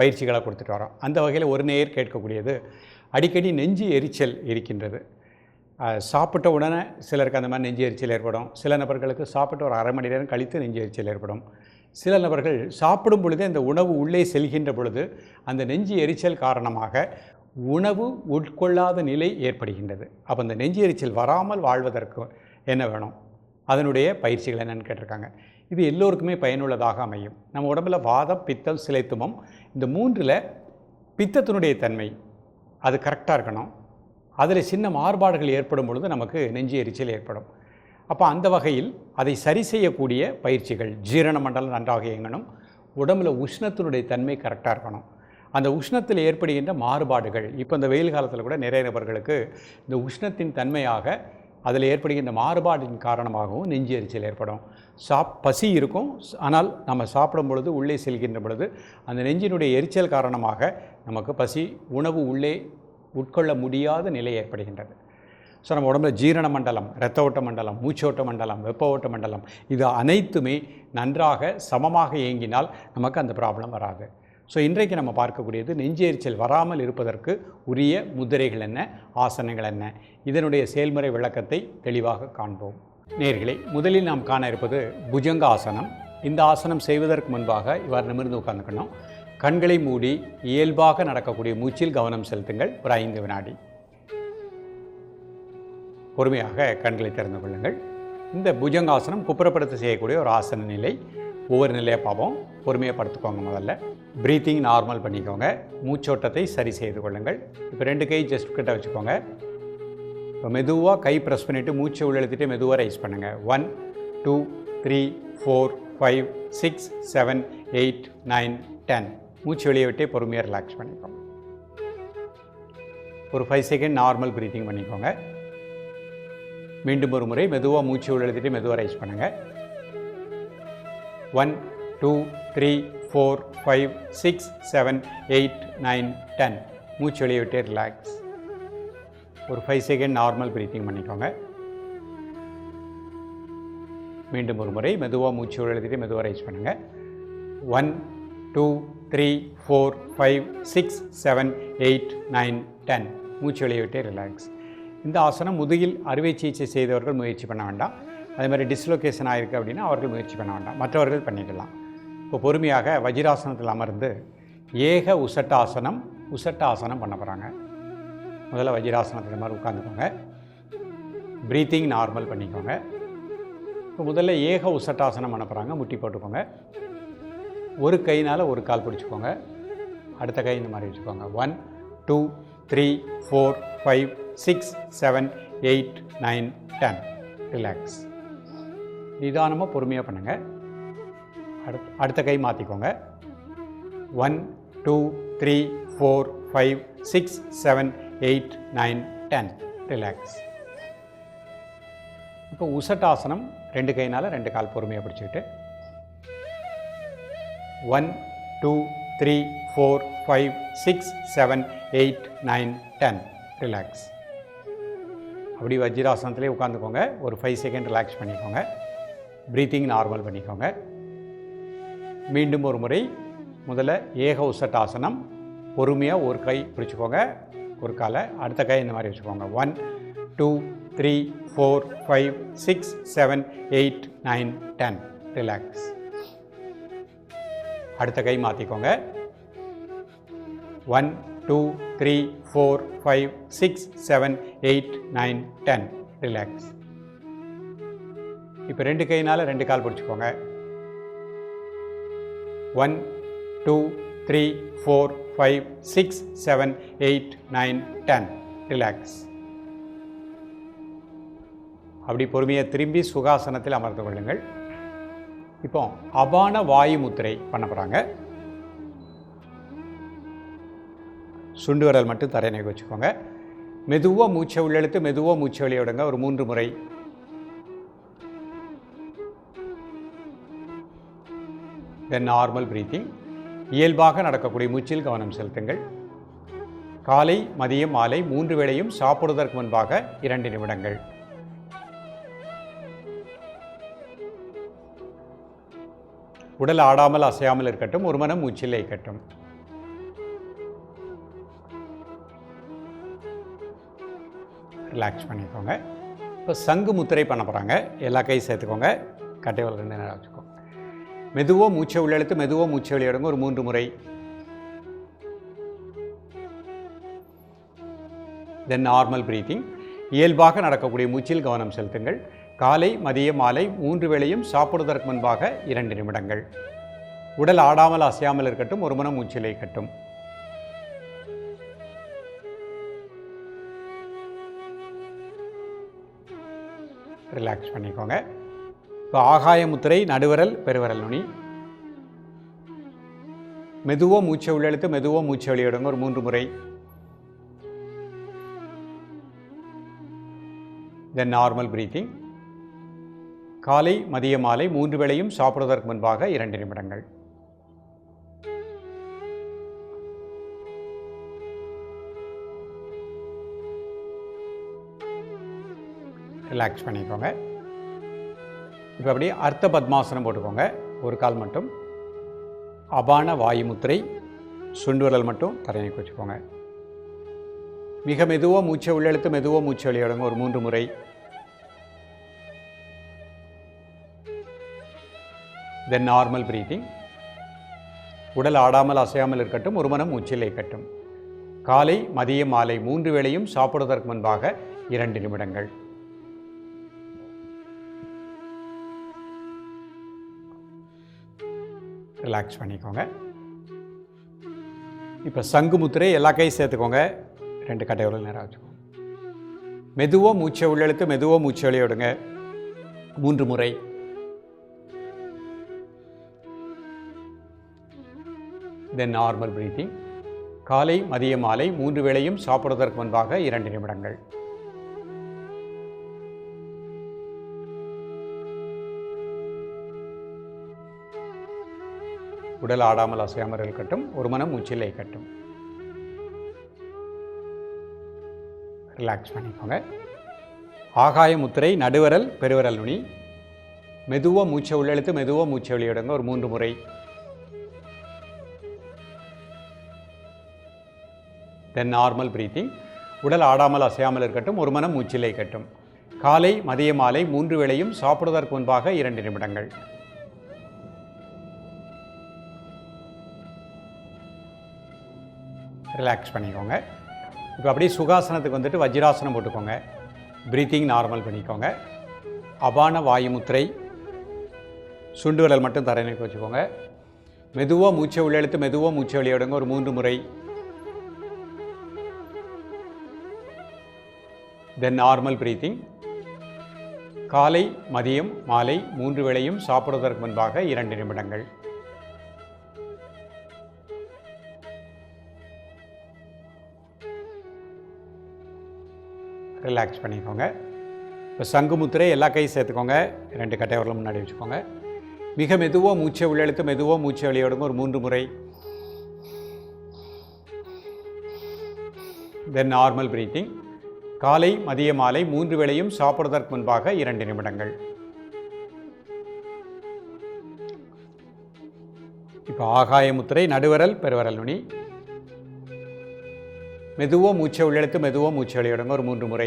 பயிற்சிகளை கொடுத்துட்டு வரோம். அந்த வகையில் ஒரு நேர் கேட்கக்கூடியது. அடிக்கடி நெஞ்சு எரிச்சல் இருக்கின்றது. சாப்பிட்ட உடனே சிலருக்கு அந்த மாதிரி நெஞ்சு எரிச்சல் ஏற்படும். சில நபர்களுக்கு சாப்பிட்டு ஒரு அரை மணி நேரம் கழித்து நெஞ்சு எரிச்சல் ஏற்படும். சில நபர்கள் சாப்பிடும் பொழுதே அந்த உணவு உள்ளே செல்கின்ற பொழுது அந்த நெஞ்சு எரிச்சல் காரணமாக உணவு உட்கொள்ளாத நிலை ஏற்படுகின்றது. அப்போ அந்த நெஞ்சு எரிச்சல் வராமல் வாழ்வதற்கு என்ன வேணும்? அதனுடைய பயிற்சிகள் என்னென்னு கேட்டிருக்காங்க. இது எல்லோருக்குமே பயனுள்ளதாக அமையும். நம்ம உடம்புல வாதம் பித்தம் சிலைத்துமம் இந்த மூன்றில் பித்தத்தினுடைய தன்மை அது கரெக்டாக இருக்கணும். அதில் சின்ன மாறுபாடுகள் ஏற்படும் பொழுது நமக்கு நெஞ்சு எரிச்சல் ஏற்படும். அப்போ அந்த வகையில் அதை சரி செய்யக்கூடிய பயிற்சிகள் ஜீரண மண்டலம் நன்றாக இயங்கணும். உடம்புல உஷ்ணத்தினுடைய தன்மை கரெக்டாக இருக்கணும். அந்த உஷ்ணத்தில் ஏற்படுகின்ற மாறுபாடுகள் இப்போ இந்த வெயில் காலத்தில் கூட நிறைய நபர்களுக்கு இந்த உஷ்ணத்தின் தன்மையாக அதில் ஏற்படுகின்ற மாறுபாட்டின் காரணமாகவும் நெஞ்சு எரிச்சல் ஏற்படும். சாப் பசி இருக்கும். ஆனால் நம்ம சாப்பிடும் பொழுது உள்ளே செல்கின்ற பொழுது அந்த நெஞ்சினுடைய எரிச்சல் காரணமாக நமக்கு பசி உணவு உள்ளே உட்கொள்ள முடியாத நிலை ஏற்படுகின்றது. ஸோ நம்ம உடம்புல ஜீரண மண்டலம் இரத்த ஓட்ட மண்டலம் மூச்சோட்ட மண்டலம் வெப்ப ஓட்ட மண்டலம் இது அனைத்துமே நன்றாக சமமாக இயங்கினால் நமக்கு அந்த ப்ராப்ளம் வராது. ஸோ இன்றைக்கு நம்ம பார்க்கக்கூடியது நெஞ்செரிச்சல் வராமல் இருப்பதற்கு உரிய முதிரைகள் என்ன ஆசனங்கள் என்ன? இதனுடைய செயல்முறை விளக்கத்தை தெளிவாக காண்போம். நேர்களே முதலில் நாம் காண இருப்பது புஜங்க ஆசனம். இந்த ஆசனம் செய்வதற்கு முன்பாக இவ்வாறு நிமிர்ந்து உட்காந்துக்கணும் கண்களை மூடி இயல்பாக நடக்கக்கூடிய மூச்சில் கவனம் செலுத்துங்கள். ஒரு ஐந்து வினாடி. பொறுமையாக கண்களை திறந்து கொள்ளுங்கள். இந்த புஜங்காசனம் குப்புறப்படுத்த செய்யக்கூடிய ஒரு ஆசன நிலை. ஒவ்வொரு நிலையாக பார்ப்போம். பொறுமையாக படுத்துக்கோங்க முதல்ல. ப்ரீத்திங் நார்மல் பண்ணிக்கோங்க. மூச்சோட்டத்தை சரி செய்து கொள்ளுங்கள். இப்போ ரெண்டு கை ஜஸ்ட் கிட்ட வச்சுக்கோங்க. இப்போ மெதுவாக கை ப்ரெஸ் பண்ணிவிட்டு மூச்சை உள்ளெழுத்திட்டு மெதுவாக ரைஸ் பண்ணுங்கள் one two three four five six seven eight nine ten மூச்சு வெளியே விட்டே பொறுமையாக ரிலாக்ஸ் பண்ணிக்கோங்க. ஒரு ஃபைவ் செகண்ட் நார்மல் ப்ரீத்திங் பண்ணிக்கோங்க. மீண்டும் ஒரு முறை மெதுவாக மூச்சு உள்ள மெதுவாக ரைஸ் பண்ணுங்கள் one two three four five six seven eight nine ten. மூச்சு வெளியே ரிலாக்ஸ் ஒரு ஃபைவ் செகண்ட் நார்மல் ப்ரீத்திங் பண்ணிக்கோங்க. மீண்டும் ஒரு முறை மெதுவாக மூச்சு எழுதிட்டு மெதுவாக ரைஸ் பண்ணுங்கள் one two three four five six seven eight nine ten மூச்சு வெளியே ரிலாக்ஸ் இந்த ஆசனம் முதுகில் அறுவை சிகிச்சை செய்தவர்கள் முயற்சி பண்ண வேண்டாம். அதே மாதிரி டிஸ்லொகேஷன் ஆயிருக்கு அப்படின்னா அவர்கள் முயற்சி பண்ண வேண்டாம். மற்றவர்கள் பண்ணிக்கலாம் இப்போ பொறுமையாக வஜிராசனத்தில் அமர்ந்து ஏக உசட்டாசனம் உசட்டாசனம் பண்ண போகிறாங்க முதல்ல வஜிராசனத்தில் மாதிரி உட்காந்துக்கோங்க ப்ரீத்திங் நார்மல் பண்ணிக்கோங்க. இப்போ முதல்ல ஏக உசட்டாசனம் பண்ண போகிறாங்க முட்டி போட்டுக்கோங்க. ஒரு கைனால் ஒரு கால் பிடிச்சிக்கோங்க. அடுத்த கை இந்த மாதிரி வச்சுக்கோங்க. One two three four five six seven eight nine ten relax நிதானமாக பொறுமையாக பண்ணுங்கள் அடுத்த அடுத்த கை மாற்றிக்கோங்க one two three four five six seven eight nine ten relax இப்போ உசட்டாசனம் ரெண்டு கைனால் ரெண்டு கால் பொறுமையாக பிடிச்சிக்கிட்டு. One two three four five six seven eight nine ten relax அப்படி வஜ்ராசனத்திலே உட்காந்துக்கோங்க ஒரு ஃபைவ் செகண்ட் ரிலாக்ஸ் பண்ணிக்கோங்க. ப்ரீத்திங் நார்மல் பண்ணிக்கோங்க. மீண்டும் ஒரு முறை முதல்ல ஏக உசட்டாசனம் பொறுமையாக ஒரு கை பிடிச்சிக்கோங்க. ஒரு காலை அடுத்த கை இந்த மாதிரி வச்சுக்கோங்க. One two three four five six seven eight nine ten relax அடுத்த கை மாற்றிக்கோங்க one two three four five six seven eight nine ten relax இப்போ ரெண்டு கையினால் ரெண்டு கால் பிடிச்சிக்கோங்க. One two three four five six seven eight nine ten. Relax அப்படி பொறுமையை திரும்பி சுகாசனத்தில் அமர்ந்து கொள்ளுங்கள். இப்போ அபான வாயு முத்திரை பண்ண போகிறாங்க சுண்டு விரல் மட்டும் தரையணைக்கு வச்சுக்கோங்க. மெதுவாக மூச்சை உள்ளெழுத்து மெதுவாக மூச்சை வெளியே விடுங்க. ஒரு மூன்று முறை தென் நார்மல் பிரீத்திங் இயல்பாக நடக்கக்கூடிய மூச்சில் கவனம் செலுத்துங்கள். காலை மதியம் மாலை மூன்று வேளையும் சாப்பிடுவதற்கு முன்பாக இரண்டு நிமிடங்கள். உடல் ஆடாமல் அசையாமல் இருக்கட்டும் ஒரு மனம் மூச்சில் இருக்கட்டும். ரிலாக்ஸ் பண்ணிக்கோங்க. இப்போ சங்கு முத்திரை பண்ண போகிறாங்க எல்லா கையும் சேர்த்துக்கோங்க. கட்டை வளர்ந்து வச்சுக்கோங்க மெதுவோ மூச்சை உள்ளெழுத்து மெதுவோ மூச்சை வெளியிடுங்க ஒரு மூன்று முறை. தென் நார்மல் பிரீத்திங் இயல்பாக நடக்கக்கூடிய மூச்சில் கவனம் செலுத்துங்கள். காலை மதிய மாலை மூன்று வேளையும் சாப்பிடுவதற்கு முன்பாக இரண்டு நிமிடங்கள். உடல் ஆடாமல் அசையாமல் இருக்கட்டும் ஒரு மனம் மூச்சிலை கட்டும் ரிலாக்ஸ் பண்ணிக்கோங்க. இப்போ ஆகாய முத்திரை நடுவரல் பெருவரல் நுனி. மெதுவோ மூச்சை உள்ளெழுத்து மெதுவோ மூச்சை வெளியிடுங்க ஒரு மூன்று முறை. தென் நார்மல் பிரீத்திங் காலை மதிய மாலை மூன்று வேளையும் சாப்பிடுவதற்கு முன்பாக இரண்டு நிமிடங்கள். ரிலாக்ஸ் பண்ணிக்கோங்க. இப்போ அப்படியே அர்த்த பத்மாசனம் போட்டுக்கோங்க. ஒரு கால் மட்டும். அபான வாயு முத்திரை சுண்டு விரல் மட்டும் தரையை வச்சுக்கோங்க. மிக மெதுவாக மூச்சை உள்ளெழுத்து மெதுவாக மூச்சை வெளியிடுங்க. ஒரு மூன்று முறை. தென் நார்மல் பிரீத்திங் உடல் ஆடாமல் அசையாமல் இருக்கட்டும் ஒரு மனம் மூச்சில் இருக்கட்டும் காலை மதியம் மாலை மூன்று வேளையும் சாப்பிடுவதற்கு முன்பாக இரண்டு நிமிடங்கள். ரிலாக்ஸ் பண்ணிக்கோங்க. இப்போ சங்கு முத்திரை எல்லா கையும் சேர்த்துக்கோங்க. ரெண்டு கட்டை நேரம் வச்சுக்கோங்க. மெதுவாக மூச்சை உள்ளெழுத்து மெதுவாக மூச்சை வெளியிடுங்க. மூன்று முறை. தென் நார்மல் பிரீத்திங் காலை மதிய மாலை மூன்று வேளையும் சாப்பிடுவதற்கு முன்பாக இரண்டு நிமிடங்கள். உடல் ஆடாமல் அசையாமல் இருக்கட்டும் ஒரு மனம் மூச்சில் கட்டும் ரிலாக்ஸ் பண்ணிக்கோங்க. ஆகாய முத்திரை நடுவரல் பெருவரல் நுனி. மெதுவாக மூச்சை உள்ளெழுத்து மெதுவாக மூச்சை வெளியிடுங்க. ஒரு மூன்று முறை. தென் நார்மல் பிரீத்திங் உடல் ஆடாமல் அசையாமல் இருக்கட்டும் ஒரு மனம் மூச்சிலை கட்டும் காலை மதிய மாலை மூன்று வேளையும் சாப்பிடுவதற்கு முன்பாக இரண்டு நிமிடங்கள். ரிலாக்ஸ் பண்ணிக்கோங்க. இப்போ அப்படியே சுகாசனத்துக்கு வந்துட்டு வஜ்ராசனம் போட்டுக்கோங்க. ப்ரீத்திங் நார்மல் பண்ணிக்கோங்க. அபான வாயுமுத்திரை சுண்டு விரல் மட்டும் தரையினுக்கு வச்சுக்கோங்க. மெதுவாக மூச்சை உள்ளெழுத்து மெதுவாக மூச்சை வெளியிடுங்க ஒரு மூன்று முறை. தென் நார்மல் ப்ரீத்திங் காலை மதியம் மாலை மூன்று வேளையும் சாப்பிடுவதற்கு முன்பாக இரண்டு நிமிடங்கள். ரிலாக்ஸ் பண்ணிக்கோங்க. இப்போ சங்கு முத்திரை எல்லா கையும் சேர்த்துக்கோங்க. ரெண்டு கட்டை முன்னாடி வச்சுக்கோங்க. மிக மெதுவாக மூச்சை உள்ளெழுத்து மெதுவாக மூச்சை வெளியிடுங்க ஒரு மூன்று முறை. தென் நார்மல் பிரீத்திங் காலை மதிய மாலை மூன்று வேளையும் சாப்பிடுவதற்கு முன்பாக இரண்டு நிமிடங்கள். இப்போ ஆகாய முத்திரை நடுவரல் பெருவரல் நுனி. மெதுவோ மூச்சை உள்ளெழுத்து மெதுவோ மூச்சை வெளியிடுங்க ஒரு மூன்று முறை.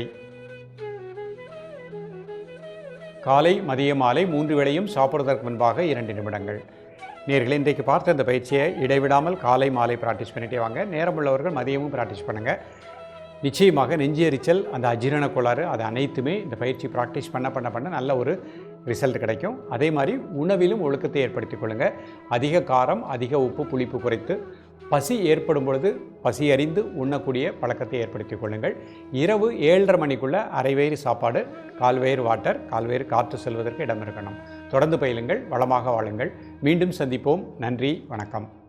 காலை மதிய மாலை மூன்று வேளையும் சாப்பிடுவதற்கு முன்பாக இரண்டு நிமிடங்கள். நேர்களை இன்றைக்கு பார்த்த இந்த பயிற்சியை இடைவிடாமல் காலை மாலை ப்ராக்டிஸ் பண்ணிட்டே வாங்க. நேரம் உள்ளவர்கள் மதியமும் ப்ராக்டிஸ் பண்ணுங்கள் நிச்சயமாக நெஞ்சியரிச்சல் அந்த அஜீரண கோளாறு அது அனைத்துமே இந்த பயிற்சி ப்ராக்டிஸ் பண்ண பண்ண பண்ண நல்ல ஒரு ரிசல்ட் கிடைக்கும். அதே மாதிரி உணவிலும் ஒழுக்கத்தை ஏற்படுத்திக் கொள்ளுங்கள் அதிக காரம் அதிக உப்பு புளிப்பு குறைத்து பசி ஏற்படும் பொழுது பசி அறிந்து உண்ணக்கூடிய பழக்கத்தை ஏற்படுத்திக் கொள்ளுங்கள். இரவு ஏழரை மணிக்குள்ளே அரைவயிறு சாப்பாடு கால்வயிறு வாட்டர் கால்வயிறு காற்று செல்வதற்கு இடம் இருக்கணும் தொடர்ந்து பயிலுங்கள் வளமாக வாழுங்கள். மீண்டும் சந்திப்போம். நன்றி வணக்கம்.